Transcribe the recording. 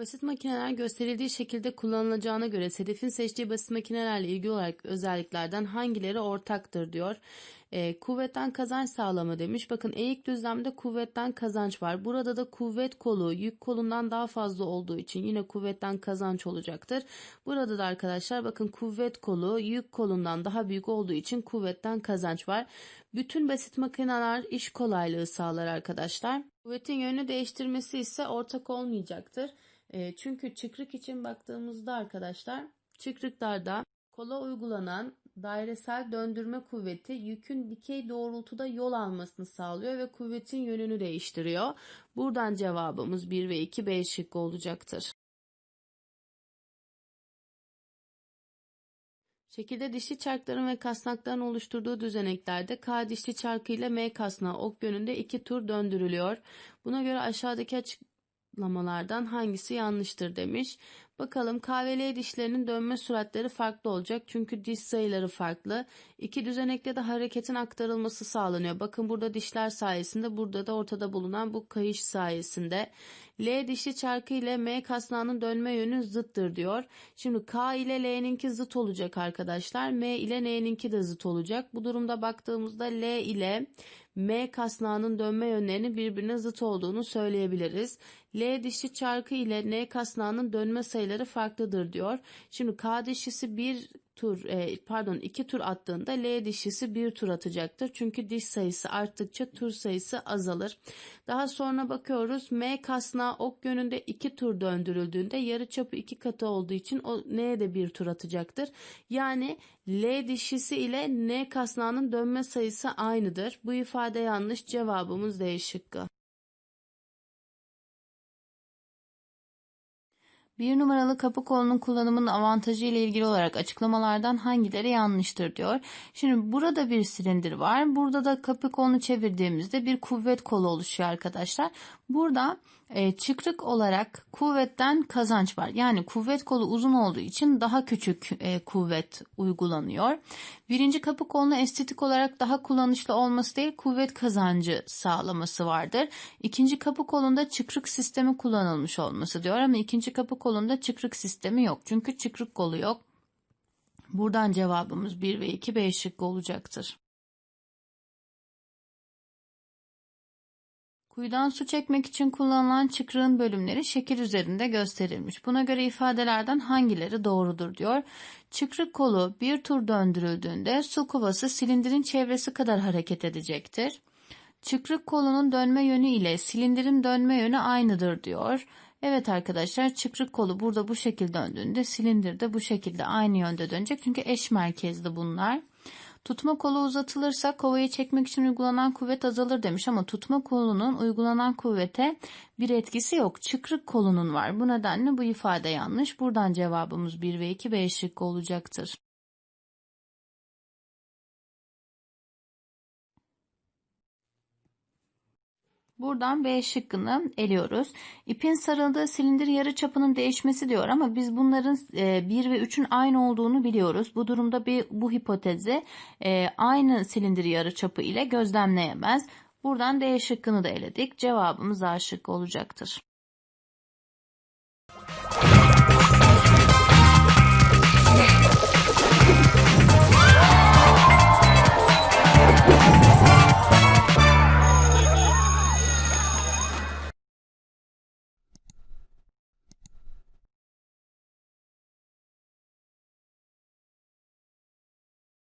Basit makineler gösterildiği şekilde kullanılacağına göre Sedef'in seçtiği basit makinelerle ilgili olarak özelliklerden hangileri ortaktır diyor. E, kuvvetten kazanç sağlama demiş. Bakın eğik düzlemde kuvvetten kazanç var. Burada da kuvvet kolu yük kolundan daha fazla olduğu için yine kuvvetten kazanç olacaktır. Burada da arkadaşlar bakın kuvvet kolu yük kolundan daha büyük olduğu için kuvvetten kazanç var. Bütün basit makineler iş kolaylığı sağlar arkadaşlar. Kuvvetin yönünü değiştirmesi ise ortak olmayacaktır. E, çünkü çıkrık için baktığımızda arkadaşlar çıkrıklarda kola uygulanan dairesel döndürme kuvveti yükün dikey doğrultuda yol almasını sağlıyor ve kuvvetin yönünü değiştiriyor. Buradan cevabımız 1 ve 2 B şıkkı olacaktır. Şekilde dişli çarkların ve kasnakların oluşturduğu düzeneklerde K dişli çarkı ile M kasnağı ok yönünde iki tur döndürülüyor. Buna göre aşağıdaki açıklamalardan hangisi yanlıştır demiş. Bakalım KVL dişlerinin dönme süratleri farklı olacak çünkü diş sayıları farklı. İki düzenekte de hareketin aktarılması sağlanıyor. Bakın burada dişler sayesinde burada da ortada bulunan bu kayış sayesinde. L dişli çarkı ile M kasnağının dönme yönü zıttır diyor. Şimdi K ile L'ninki zıt olacak arkadaşlar. M ile N'ninki de zıt olacak. Bu durumda baktığımızda L ile M kasnağının dönme yönlerinin birbirine zıt olduğunu söyleyebiliriz. L dişli çarkı ile N kasnağının dönme sayıları farklıdır diyor. Şimdi K dişisi bir tur e, pardon iki tur attığında L dişisi bir tur atacaktır. Çünkü diş sayısı arttıkça tur sayısı azalır. Daha sonra bakıyoruz M kasnağı ok yönünde iki tur döndürüldüğünde yarı çapı iki katı olduğu için o N'ye de bir tur atacaktır. Yani L dişisi ile N kasnağının dönme sayısı aynıdır. Bu ifade yanlış cevabımız D şıkkı. Bir numaralı kapı kolunun kullanımının avantajı ile ilgili olarak açıklamalardan hangileri yanlıştır diyor. Şimdi burada bir silindir var. Burada da kapı kolunu çevirdiğimizde bir kuvvet kolu oluşuyor arkadaşlar. Burada e, çıkrık olarak kuvvetten kazanç var. Yani kuvvet kolu uzun olduğu için daha küçük e, kuvvet uygulanıyor. Birinci kapı kolunu estetik olarak daha kullanışlı olması değil kuvvet kazancı sağlaması vardır. İkinci kapı kolunda çıkrık sistemi kullanılmış olması diyor ama ikinci kapı kolunda çıkrık sistemi yok. Çünkü çıkrık kolu yok. Buradan cevabımız 1 ve 2 B şıkkı olacaktır. Kuyudan su çekmek için kullanılan çıkrığın bölümleri şekil üzerinde gösterilmiş. Buna göre ifadelerden hangileri doğrudur diyor. Çıkrık kolu bir tur döndürüldüğünde su kovası silindirin çevresi kadar hareket edecektir. Çıkrık kolunun dönme yönü ile silindirin dönme yönü aynıdır diyor. Evet arkadaşlar çıkrık kolu burada bu şekilde döndüğünde silindir de bu şekilde aynı yönde dönecek. Çünkü eş merkezli bunlar. Tutma kolu uzatılırsa kovayı çekmek için uygulanan kuvvet azalır demiş ama tutma kolunun uygulanan kuvvete bir etkisi yok. Çıkrık kolunun var. Bu nedenle bu ifade yanlış. Buradan cevabımız 1 ve 2 B şıkkı olacaktır. Buradan B şıkkını eliyoruz. İpin sarıldığı silindir yarı çapının değişmesi diyor ama biz bunların 1 e, ve 3'ün aynı olduğunu biliyoruz. Bu durumda bir, bu hipotezi e, aynı silindir yarı çapı ile gözlemleyemez. Buradan D şıkkını da eledik. Cevabımız A şıkkı olacaktır.